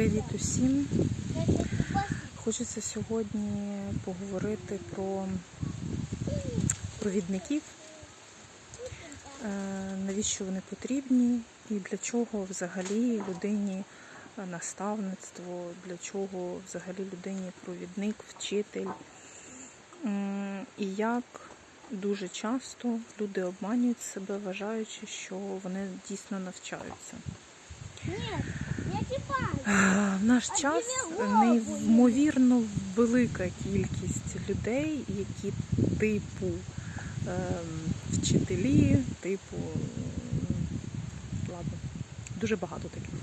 Привіт усім! Хочеться сьогодні поговорити про провідників, Е, навіщо вони потрібні і для чого взагалі людині наставництво, для чого взагалі людині провідник, вчитель. І як дуже часто люди обманюють себе, вважаючи, що вони дійсно навчаються. Типа. Е, В наш час неймовірно велика кількість людей, які типу ем, вчителі, типу, ладно, дуже багато таких.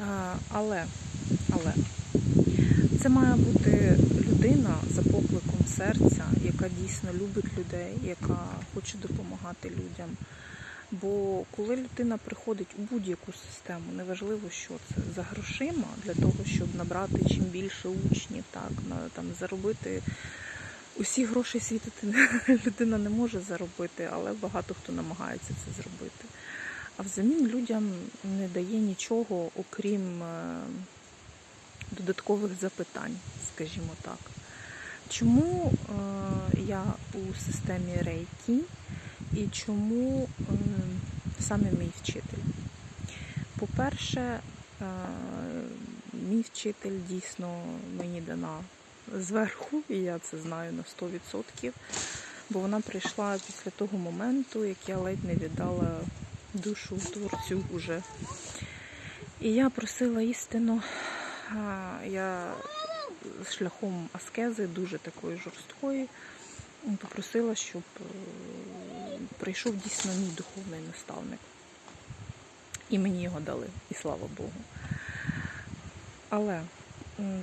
Е, Але, але це має бути людина за покликом серця, яка дійсно любить людей, яка хоче допомагати людям. Бо коли людина приходить у будь-яку систему, неважливо, що це за грошима для того, щоб набрати чим більше учнів, так на там заробити усі гроші світити людина не може заробити, але багато хто намагається це зробити. А взамін людям не дає нічого, окрім е, додаткових запитань, скажімо так. Чому е, я у системі Рейкі і чому саме мій вчитель? По-перше, е, мій вчитель дійсно мені дана зверху, і я це знаю на 100%, бо вона прийшла після того моменту, як я ледь не віддала душу творцю уже. І я просила істину, я шляхом аскези, дуже такої жорсткої, попросила, щоб е, прийшов дійсно мій духовний наставник. І мені його дали, і слава Богу. Але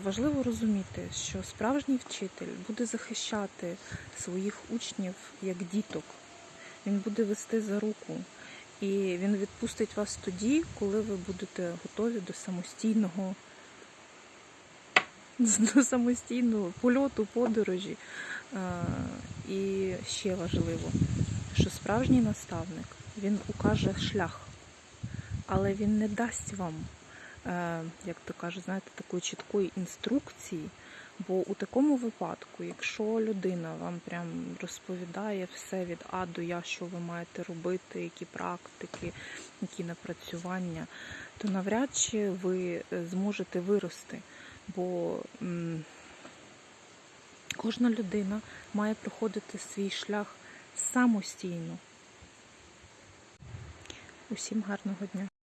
важливо розуміти, що справжній вчитель буде захищати своїх учнів як діток. Він буде вести за руку. І він відпустить вас тоді, коли ви будете готові до самостійного до самостійного польоту, подорожі. Е, І ще важливо, що справжній наставник він укаже шлях, але він не дасть вам, е, як то каже, знаєте, такої чіткої інструкції. Бо у такому випадку, якщо людина вам прям розповідає все від А до Я, що ви маєте робити, які практики, які напрацювання, то навряд чи ви е, зможете вирости. Бо кожна людина має проходити свій шлях самостійно. Усім гарного дня!